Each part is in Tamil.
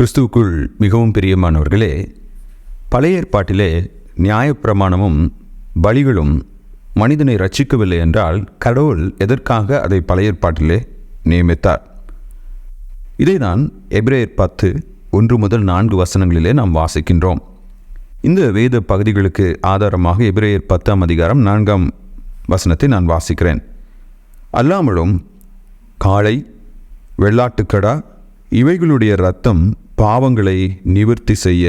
கிறிஸ்துவுக்குள் மிகவும் பிரியமானவர்களே பழைய ஏற்பாட்டிலே நியாயப்பிரமாணமும் பலிகளும் மனிதனை ரட்சிக்கவில்லை என்றால் கடவுள் எதற்காக அதை பழைய ஏற்பாட்டிலே நியமித்தார்? இதை தான் எப்ரேயர் பத்து ஒன்று முதல் நான்கு வசனங்களிலே நாம் வாசிக்கின்றோம். இந்த வேத பகுதிகளுக்கு ஆதாரமாக எபிரேயர் பத்தாம் அதிகாரம் நான்காம் வசனத்தை நான் வாசிக்கிறேன். அல்லாமலும் காளை வெள்ளாட்டுக்கடா இவைகளுடைய இரத்தம் பாவங்களை நிவர்த்தி செய்ய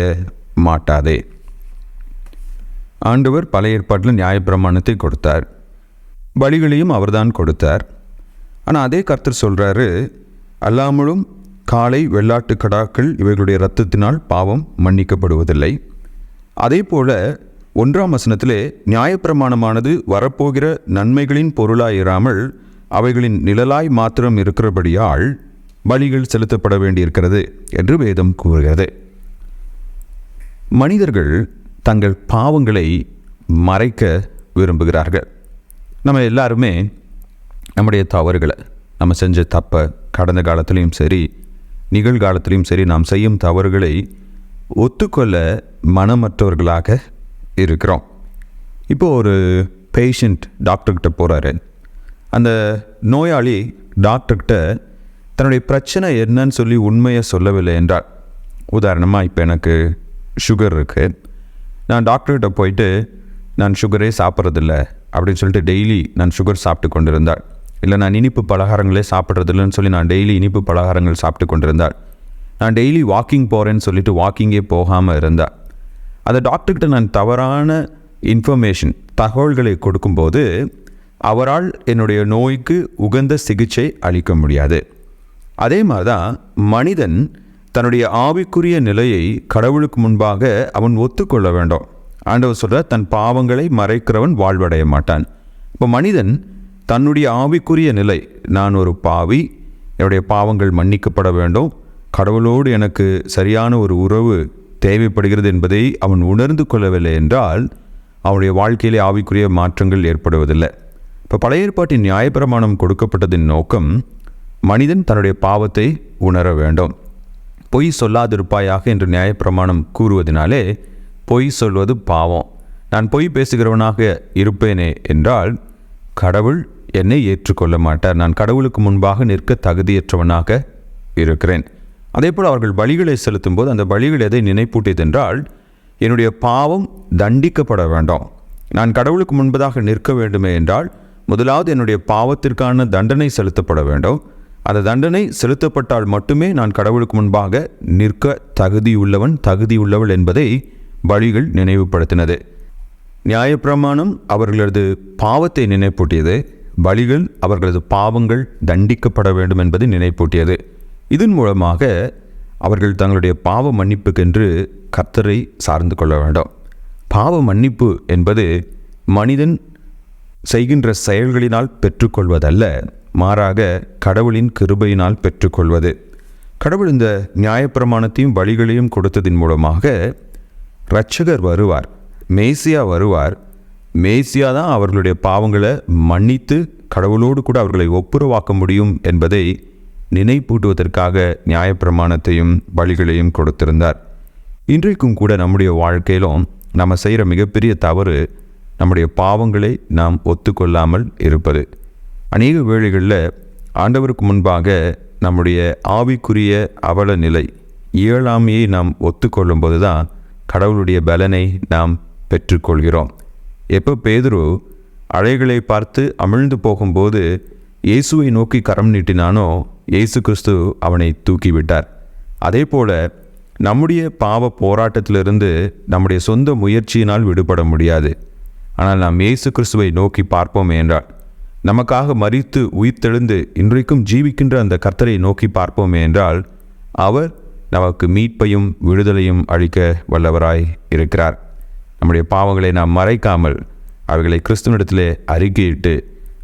மாட்டாதே. ஆண்டவர் பல ஏற்பாட்டில் நியாயப்பிரமாணத்தை கொடுத்தார். பலிகளையும் அவர்தான் கொடுத்தார். ஆனால் அதே கர்த்தர் சொல்கிறாரு அல்லாமலும் காலை வெள்ளாட்டு கடாக்கள் இவைகளுடைய இரத்தத்தினால் பாவம் மன்னிக்கப்படுவதில்லை. அதே போல ஒன்றாம் வசனத்திலே நியாயப்பிரமாணமானது வரப்போகிற நன்மைகளின் பொருளாயிராமல் அவைகளின் நிழலாய் மாத்திரம் இருக்கிறபடியால் பலிகள் செலுத்தப்பட வேண்டியிருக்கிறது என்று வேதம் கூறுகிறது. மனிதர்கள் தங்கள் பாவங்களை மறைக்க விரும்புகிறார்கள். நம்ம எல்லாருமே நம்முடைய தவறுகளை நம்ம செஞ்ச தப்பை கடந்த காலத்திலையும் சரி நிகழ்காலத்திலையும் சரி நாம் செய்யும் தவறுகளை ஒத்துக்கொள்ள மனமற்றவர்களாக இருக்கிறோம். இப்போது ஒரு பேஷண்ட் டாக்டர்கிட்ட போகிறாரு அந்த நோயாளி டாக்டர்கிட்ட தன்னுடைய பிரச்சனை என்னன்னு சொல்லி உண்மையை சொல்லவில்லை என்றால் உதாரணமாக இப்போ எனக்கு சுகர் இருக்குது நான் டாக்டர்கிட்ட போயிட்டு நான் சுகரே சாப்பிட்றதில்ல அப்படின்னு சொல்லிட்டு டெய்லி நான் சுகர் சாப்பிட்டு கொண்டிருந்தாள். இல்லை நான் இனிப்பு பலகாரங்களே சாப்பிட்றதில்லன்னு சொல்லி நான் டெய்லி இனிப்பு பலகாரங்கள் சாப்பிட்டு கொண்டிருந்தாள். நான் டெய்லி வாக்கிங் போகிறேன்னு சொல்லிட்டு வாக்கிங்கே போகாமல் இருந்தாள் அந்த டாக்டர்கிட்ட நான் தவறான இன்ஃபர்மேஷன் தகவல்களை கொடுக்கும்போது அவரால் என்னுடைய நோய்க்கு உகந்த சிகிச்சை அளிக்க முடியாது. அதே மாதிரி தான் மனிதன் தன்னுடைய ஆவிக்குரிய நிலையை கடவுளுக்கு முன்பாக அவன் ஒத்துக்கொள்ள வேண்டும். ஆண்டவர் சொல்கிறார் தன் பாவங்களை மறைக்கிறவன் வாழ்வடைய மாட்டான். இப்போ மனிதன் தன்னுடைய ஆவிக்குரிய நிலை நான் ஒரு பாவி என்னுடைய பாவங்கள் மன்னிக்கப்பட வேண்டும் கடவுளோடு எனக்கு சரியான ஒரு உறவு தேவைப்படுகிறது என்பதை அவன் உணர்ந்து கொள்ளவில்லை என்றால் அவனுடைய வாழ்க்கையிலே ஆவிக்குரிய மாற்றங்கள் ஏற்படுவதில்லை. இப்போ பழைய ஏற்பாட்டின் நியாயப்பிரமாணம் கொடுக்கப்பட்டதின் நோக்கம் மனிதன் தன்னுடைய பாவத்தை உணர வேண்டும். பொய் சொல்லாதிருப்பாயாக என்று நியாயப்பிரமாணம் கூறுவதனாலே பொய் சொல்வது பாவம். நான் பொய் பேசுகிறவனாக இருப்பேனே என்றால் கடவுள் என்னை ஏற்றுக்கொள்ள மாட்டார். நான் கடவுளுக்கு முன்பாக நிற்க தகுதியற்றவனாக இருக்கிறேன். அதேபோல் அவர்கள் பலிகளை செலுத்தும் போது அந்த பலிகள் எதை நினைப்பூட்டியதென்றால் என்னுடைய பாவம் தண்டிக்கப்பட வேண்டாம். நான் கடவுளுக்கு முன்பதாக நிற்க வேண்டுமே என்றால் முதலாவது என்னுடைய பாவத்திற்கான தண்டனை செலுத்தப்பட வேண்டும். அந்த தண்டனை செலுத்தப்பட்டால் மட்டுமே நான் கடவுளுக்கு முன்பாக நிற்க தகுதியுள்ளவன் தகுதியுள்ளவள் என்பதை வழிகள் நினைவுபடுத்தினது. நியாயப்பிரமாணம் அவர்களது பாவத்தை நினைப்பூட்டியது. பலிகள் அவர்களது பாவங்கள் தண்டிக்கப்பட வேண்டும் என்பதை நினைப்பூட்டியது. இதன் மூலமாக அவர்கள் தங்களுடைய பாவ மன்னிப்புக்கென்று கர்த்தரை சார்ந்து கொள்ள வேண்டும். பாவ மன்னிப்பு என்பது மனிதன் செய்கின்ற செயல்களினால் பெற்றுக்கொள்வதல்ல. மாறாக கடவுளின் கிருபையினால் பெற்றுக்கொள்வது. கடவுள் இந்த நியாயப்பிரமாணத்தையும் வழிகளையும் கொடுத்ததின் மூலமாக இரட்சகர் வருவார் மேசியா வருவார். மேசியா தான் அவர்களுடைய பாவங்களை மன்னித்து கடவுளோடு கூட அவர்களை ஒப்புரவாக்க முடியும் என்பதை நினைப்பூட்டுவதற்காக நியாயப்பிரமாணத்தையும் வழிகளையும் கொடுத்திருந்தார். இன்றைக்கும் கூட நம்முடைய வாழ்க்கையிலும் நம்ம செய்கிற மிகப்பெரிய தவறு நம்முடைய பாவங்களை நாம் ஒத்துக்கொள்ளாமல் இருப்பது. அநேக வேளைகளில் ஆண்டவருக்கு முன்பாக நம்முடைய ஆவிக்குரிய அவல நிலை இயலாமையை நாம் ஒத்துக்கொள்ளும்போது தான் கடவுளுடைய பலனை நாம் பெற்றுக்கொள்கிறோம். எப்போ பேதுரு அலைகளை பார்த்து அமிழ்ந்து போகும்போது இயேசுவை நோக்கி கரம் நீட்டினானோ இயேசு கிறிஸ்து அவனை தூக்கிவிட்டார். அதே போல நம்முடைய பாவ போராட்டத்திலிருந்து நம்முடைய சொந்த முயற்சியினால் விடுபட முடியாது. ஆனால் நாம் இயேசு கிறிஸ்துவை நோக்கி பார்ப்போம் என்றால் நமக்காக மறித்து உயிர்த்தெழுந்து இன்றைக்கும் ஜீவிக்கின்ற அந்த கர்த்தரை நோக்கி பார்ப்போமே என்றால் அவர் நமக்கு மீட்பையும் விடுதலையும் அளிக்க வல்லவராய் இருக்கிறார். நம்முடைய பாவங்களை நாம் மறைக்காமல் அவைகளை கிறிஸ்துவனிடத்திலே அறிக்கையிட்டு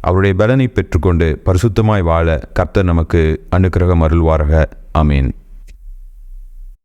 அவருடைய பலனை பெற்றுக்கொண்டு பரிசுத்தமாய் வாழ கர்த்தர் நமக்கு அனுக்கிரகம் அருள்வாரக. ஆமீன்.